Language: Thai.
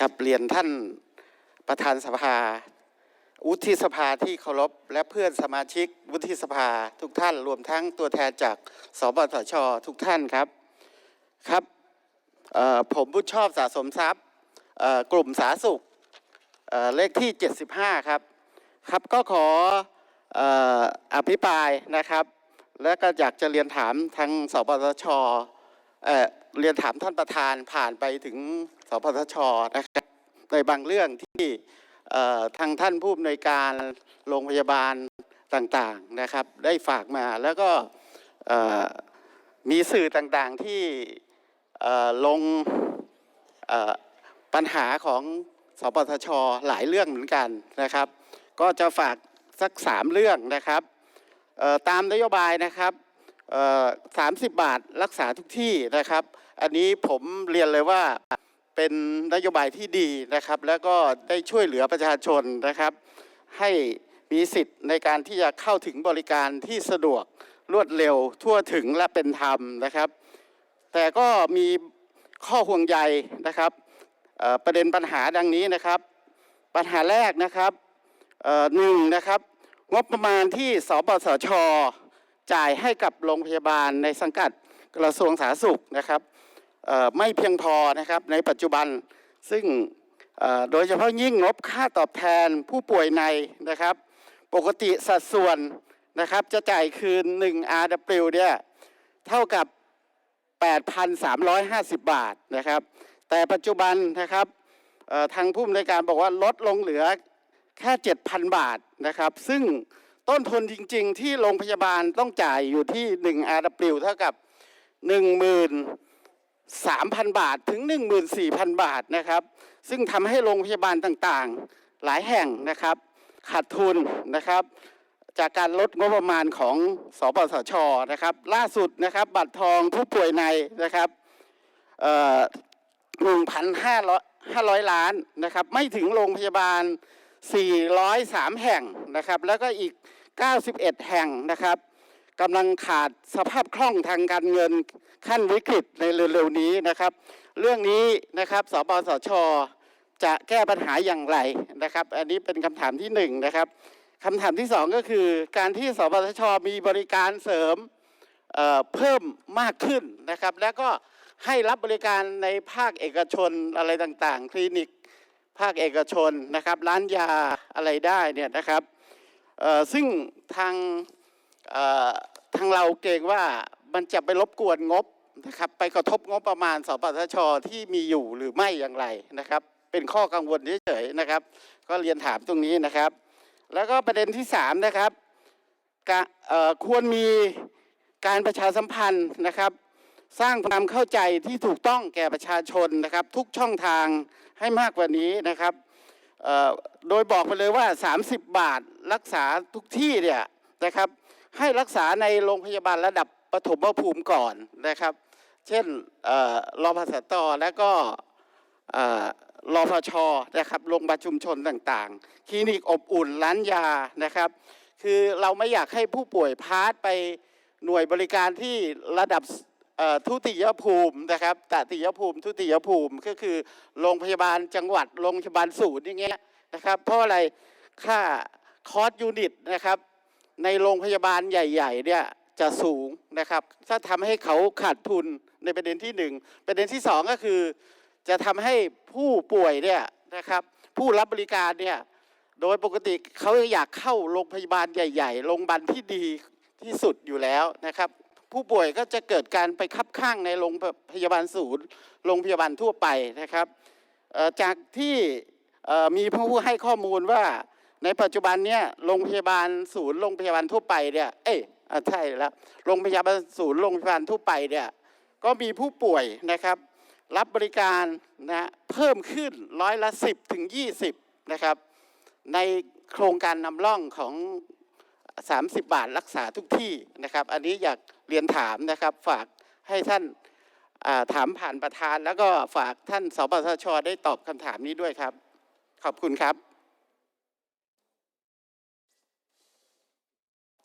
กับเรียนท่านประธานสภา วุฒิสภาที่เคารพและเพื่อนสมาชิกวุฒิสภาทุกท่านรวมทั้งตัวแทนจากสบสชทุกท่านครับครับผมบุญชอบสะสมทรัพย์กลุ่มสาสุขเเลขที่ 75 ครับครับก็ขออออภิปรายนะครับ และก็อยากจะเรียนถามทางสปสช เรียนถามท่านประธานผ่านไปถึงสปสชนะครับในบางเรื่องที่ทางท่านผู้อำนวยการโรงพยาบาลต่างๆนะครับ ได้ฝากมาแล้วก็มีสื่อต่างๆที่ลงปัญหาของสปสชหลายเรื่องเหมือนกันนะครับ ก็จะฝากสักสามเรื่องนะครับตามนโยบายนะครับ สามสิบบาทรักษาทุกที่นะครับ อันนี้ผมเรียนเลยว่าเป็นนโยบายที่ดีนะครับ แล้วก็ได้ช่วยเหลือประชาชนนะครับ ให้มีสิทธิ์ในการที่จะเข้าถึงบริการที่สะดวกรวดเร็วทั่วถึงและเป็นธรรมนะครับ แต่ก็มีข้อห่วงใยนะครับประเด็นปัญหาดังนี้นะครับ ปัญหาแรกนะครับหนึ่งนะครับ งบประมาณที่สปสช จ่ายให้กับโรงพยาบาลในสังกัดกระทรวงสาธารณสุขนะครับไม่เพียงพอนะครับในปัจจุบันซึ่งโดยเฉพาะยิ่งงบค่าตอบแทนผู้ป่วยในนะครับ ปกติสัดส่วนนะครับจะจ่ายคืน 1 RW เนี่ยเท่ากับ 8,350 บาทนะครับ แต่ปัจจุบันนะครับทางผู้อำนวยการบอกว่าลดลงเหลือแค่ 7,000 บาทนะครับ ซึ่ง ต้นทุนจริง ๆ ที่โรงพยาบาลต้องจ่ายอยู่ที่ 1 RW เท่ากับ 13,000 บาทถึง 14,000 บาทนะครับ ซึ่งทำให้โรงพยาบาลต่างๆ หลายแห่งนะครับขาดทุนนะครับ จากการลดงบประมาณของสปสชนะครับ ล่าสุดนะครับบัตรทองผู้ป่วยในนะครับเอ่อ1,500 500ล้านนะครับ ไม่ถึงโรงพยาบาล 403 แห่งนะครับ แล้วก็อีก 91 แห่งนะครับกำลังขาดสภาพคล่องทางการเงินขั้นวิกฤตในเร็วๆนี้นะครับ เรื่องนี้นะครับสปสช จะแก้ปัญหาอย่างไรนะครับ อันนี้เป็นคำถามที่หนึ่งนะครับคำถามที่สองก็คือการที่สปสช มีบริการเสริมเเพิ่มมากขึ้นนะครับ แล้วก็ให้รับบริการในภาคเอกชนอะไรต่างๆ คลินิก ภาคเอกชนนะครับ ร้านยาอะไรได้เนี่ยนะครับ ซึ่งทางทางเราเกรงว่ามันจะไปรบกวนงบนะครับไปกระทบงบประมาณสปสชที่มีอยู่หรือไม่อย่างไรนะครับ เป็นข้อกังวลเฉยๆนะครับ ก็เรียนถามตรงนี้นะครับ แล้วก็ประเด็นที่สามนะครับควรมีการประชาสัมพันธ์นะครับ สร้างความเข้าใจที่ถูกต้องแก่ประชาชนนะครับ ทุกช่องทางให้มากกว่านี้นะครับโดยบอกไปเลยว่า 30 บาท รักษาทุกที่เนี่ยนะครับให้รักษาในโรงพยาบาลระดับปฐมภูมิก่อนนะครับ เช่นเอ่อรอพสตและก็เอ่อรอพชนะครับโรงพยาบาลชุมชนต่างๆ คลินิกอบอุ่นร้านยานะครับ คือเราไม่อยากให้ผู้ป่วยพาร์ทไปหน่วยบริการที่ระดับทุติยภูมินะครับตติยภูมิ ทุติยภูมิก็คือโรงพยาบาลจังหวัดโรงพยาบาลศูนย์อย่างเงี้ยนะครับ เพราะอะไรค่า คอร์สยูนิตนะครับในโรงพยาบาลใหญ่ๆเนี่ยจะสูงนะครับ ถ้าทำให้เขาขาดทุนในประเด็นที่หนึ่งประเด็นที่สองก็คือ จะทำให้ผู้ป่วยเนี่ยนะครับผู้รับบริการเนี่ยโดยปกติเขาอยากเข้าโรงพยาบาลใหญ่ๆโรงพยาบาลที่ดีที่สุดอยู่แล้วนะครับ ผู้ป่วยก็จะเกิดการไปคับข้างในโรงพยาบาลศูนย์โรงพยาบาลทั่วไปนะครับจากที่มีผู้ให้ข้อมูลว่า ในปัจจุบันเนี่ยโรงพยาบาลศูนย์โรงพยาบาลทั่วไปเนี่ยเอ้ยอะใช่แล้วโรงพยาบาลศูนย์โรงพยาบาลทั่วไปเนี่ยก็มีผู้ป่วยนะครับ รับบริการนะเพิ่มขึ้นร้อยละ 10 ถึง 20 นะครับ ในโครงการนำร่องของ 30 บาทรักษาทุกที่นะครับ อันนี้อยากเรียนถามนะครับฝากให้ท่านาถามผ่านประธาน แล้วก็ฝากท่านสปสชได้ตอบคำถามนี้ด้วยครับ ขอบคุณครับ